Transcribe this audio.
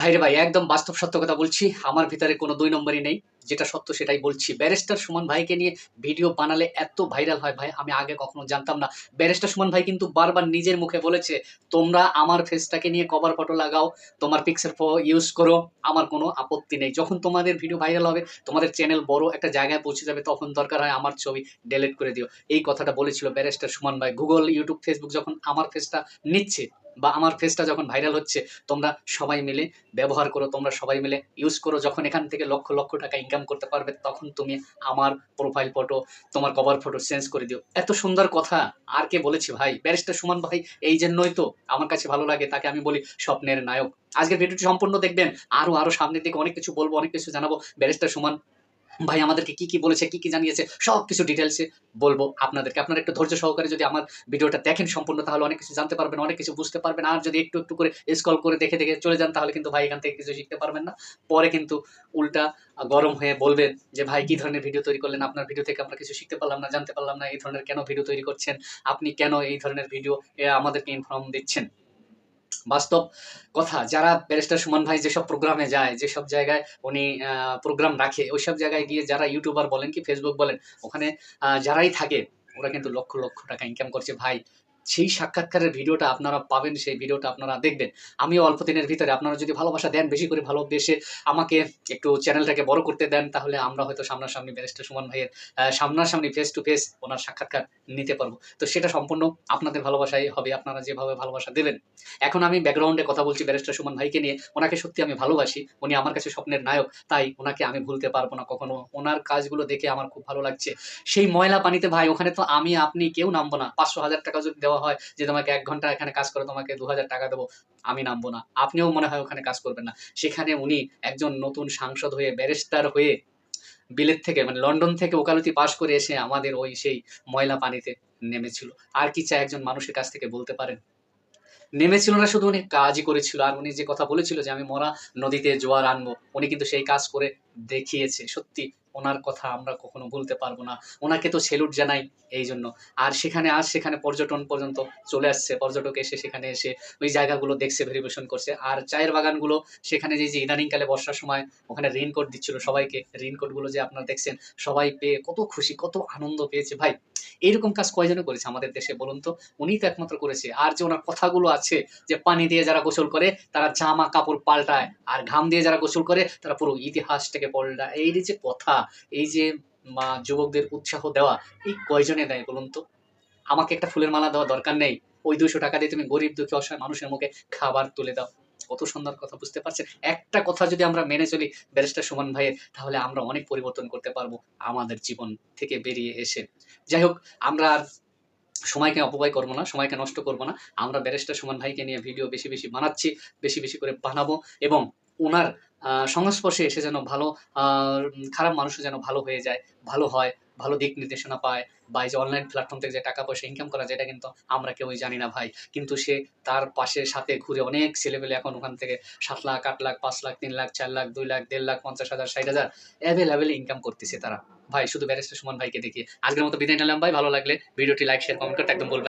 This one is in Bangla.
ভাইরে ভাই, একদম বাস্তব সত্য কথা বলছি, আমার ভিতরে কোনো দুই নম্বরই নেই। যেটা সত্য সেটাই বলছি। ব্যারিস্টার সুমন ভাইকে নিয়ে ভিডিও বানালে এত ভাইরাল হয় ভাই, আমি আগে কখনো জানতাম না। ব্যারিস্টার সুমন ভাই কিন্তু বারবার নিজের মুখে বলেছে, তোমরা আমার ফেসটাকে নিয়ে কভার ফটো লাগাও, তোমার পিক্সেল ইউজ করো, আমার কোনো আপত্তি নেই। যখন তোমাদের ভিডিও ভাইরাল হবে, তোমাদের চ্যানেল বড় একটা জায়গায় পৌঁছে যাবে, তখন দরকার হয় আমার ছবি ডিলিট করে দিও। এই কথাটা বলেছিল ব্যারিস্টার সুমন ভাই। গুগল ইউটিউব ফেসবুক যখন আমার ফেসটা নিচ্ছে বা আমার ফেসটা যখন ভাইরাল হচ্ছে, তোমরা সবাই মিলে ব্যবহার করো, তোমরা সবাই মিলে ইউজ করো। যখন এখান থেকে লক্ষ লক্ষ টাকা ইনকাম করতে পারবে, তখন তুমি আমার প্রোফাইল ফটো তোমার কভার ফটো চেঞ্জ করে দিও। এত সুন্দর কথা, আর কে বলেছে ভাই? ব্যারিস্টার সুমন ভাই, এই জন্যই তো আমার কাছে ভালো লাগে, তাকে আমি বলি স্বপ্নের নায়ক। আজকের ভিডিওটি সম্পূর্ণ দেখবেন, আরও আরও সামনের দিকে অনেক কিছু বলব, অনেক কিছু জানাব। ব্যারিস্টার সুমন ভাই আমাদেরকে কি কি বলেছে, কি কি জানিয়েছে সব কিছু ডিটেলসে বলব আপনাদেরকে। আপনারা একটু ধৈর্য সহকারে যদি আমার ভিডিওটা দেখেন সম্পূর্ণ, তাহলে অনেক কিছু জানতে পারবেন, অনেক কিছু বুঝতে পারবেন। আর যদি একটু একটু করে স্কল করে দেখে দেখে চলে যান, তাহলে কিন্তু ভাই এখান থেকে কিছু শিখতে পারবেন না। পরে কিন্তু উল্টা গরম হয়ে বলবেন যে, ভাই, কি ধরনের ভিডিও তৈরি করলেন? আপনার ভিডিও থেকে আমরা কিছু শিখতে পারলাম না, জানতে পারলাম না। এই ধরনের কেন ভিডিও তৈরি করছেন? আপনি কেন এই ধরনের ভিডিও আমাদেরকে ইনফর্ম দিচ্ছেন? বাস্তব কথা। যারা ব্যারিস্টার সুমন ভাই যেসব প্রোগ্রামে যায়, যেসব জায়গায় উনি প্রোগ্রাম রাখে, ওইসব জায়গায় গিয়ে যারা ইউটিউবার বলেন কি ফেসবুক বলেন, ওখানে যারাই থাকে, ওরা কিন্তু লক্ষ লক্ষ টাকা ইনকাম করছে। ভাই সেই সাক্ষাৎকারের ভিডিওটা আপনারা পাবেন, সেই ভিডিওটা আপনারা দেখবেন। আমিও অল্প দিনের ভিতরে আপনারা যদি ভালোবাসা দেন, বেশি করে ভালোবেসে আমাকে একটু চ্যানেলটাকে বড় করতে দেন, তাহলে আমরা হয়তো সামনাসামনি ব্যারিস্টার সুমন ভাইয়ের সামনাসামনি ফেস টু ফেস ওনার সাক্ষাৎকার নিতে পারব। তো সেটা সম্পূর্ণ আপনাদের ভালোবাসাই হবে, আপনারা যেভাবে ভালোবাসা দেবেন। এখন আমি ব্যাকগ্রাউন্ডে কথা বলছি ব্যারিস্টার সুমন ভাইকে নিয়ে। ওনাকে সত্যি আমি ভালোবাসি, উনি আমার কাছে স্বপ্নের নায়ক, তাই ওনাকে আমি ভুলতে পারব না কখনো। ওনার কাজগুলো দেখে আমার খুব ভালো লাগছে। সেই ময়লা পানিতে ভাই, ওখানে তো আমি, আপনি কেউ নামবো না। পাঁচশো হাজার টাকা যদি দেওয়া হয় যে তোমাকে এক ঘণ্টা এখানে কাজ করে তোমাকে দু হাজার টাকা দেবো, আমি নামবো না। আপনিও মনে হয় ওখানে কাজ করবেন না। সেখানে উনি একজন নতুন সাংসদ হয়ে ব্যারিস্টার হয়ে বিলেত থেকে মানে লন্ডন থেকে ওকালতি পাশ করে এসে আমাদের ওই সেই ময়লা পানিতে নেমেছিল। আর কি চাই একজন মানুষের কাছ থেকে বলতে পারেন? নেমেছিল না শুধু উনি, কাজই করেছিল। আর উনি যে কথা বলেছিল যে আমি মরা নদীতে জোয়ার আনব, উনি কিন্তু সেই কাজ করে দেখিয়েছে। সত্যি ওনার কথা আমরা কখনো ভুলতে পারব না। ওনাকে তো সেলুট জানাই এই জন্য। আর সেখানে আজ সেখানে পর্যটন পর্যন্ত চলে আসছে। পর্যটক এসে সেখানে এসে ওই জায়গাগুলো দেখছে, ভেরিফিকেশন করছে। আর চায়ের বাগানগুলো, সেখানে যে যে ইদানিংকালে বর্ষার সময় ওখানে রেইনকোট দিচ্ছিল সবাইকে। রেইনকোটগুলো যে আপনারা দেখছেন, সবাই পেয়ে কত খুশি, কত আনন্দ পেয়েছে। ভাই এইরকম কাজ কয়জনে করেছে আমাদের দেশে বলুন তো? উনি তো একমাত্র করেছে। আর যে ওনার কথাগুলো আছে, যে পানি দিয়ে যারা গোসল করে, তারা জামা কাপড় পাল্টায়। আর ঘাম দিয়ে যারা গোসল করে, তারা পুরো ইতিহাসটাকে পাল্টায়। এই যে কথা এই যে, মা, যুবকদের উৎসাহ দেওয়া, এই কয়জনে দেয় বলুন তো? আমাকে একটা ফুলের মালা দেওয়া দরকার নেই। ওই দুশো টাকা দিয়ে তুমি গরিব, দুঃখী, অসহায় মানুষের মুখে খাবার তুলে দাও। কত সুন্দর কথা, বুঝতে পারছেন? একটা কথা যদি আমরা মেনে চলি, ব্যারিস্টার সুমন ভাইয়ের, তাহলে আমরা অনেক পরিবর্তন করতে পারব আমাদের জীবন থেকে বেরিয়ে এসে। যাই হোক, আমরা আর সময়কে অপব্যয় করব না, সময়কে নষ্ট করব না। আমরা ব্যারিস্টার সুমন ভাইকে নিয়ে ভিডিও বেশি বেশি বানাচ্ছি, বেশি বেশি করে বানাবো এবং ওনার সংস্পর্শে এসে যেন ভালো খারাপ মানুষও যেন ভালো হয়ে যায়, ভালো হয়, ভালো দিক নির্দেশনা পায়, বা যে অনলাইন প্ল্যাটফর্ম থেকে যে টাকা পয়সা ইনকাম করা যায় এটা কিন্তু আমরা কেউই জানি না ভাই। কিন্তু সে তার পাশে, সাথে ঘুরে অনেক ছেলেপেলে এখন ওখান থেকে সাত লাখ, আট লাখ, পাঁচ লাখ, তিন লাখ, চার লাখ, দুই লাখ, দেড় লাখ, পঞ্চাশ হাজার, ষাট হাজার অ্যাভেলেবেল ইনকাম করতেছে তারা। ভাই, শুধু ব্যারিস্টার সুমন ভাইকে দেখি। আজকের মতো বিদায় নিলাম ভাই, ভালো লাগলে ভিডিওটি লাইক শেয়ার কমেন্ট করতে একদম বলবেন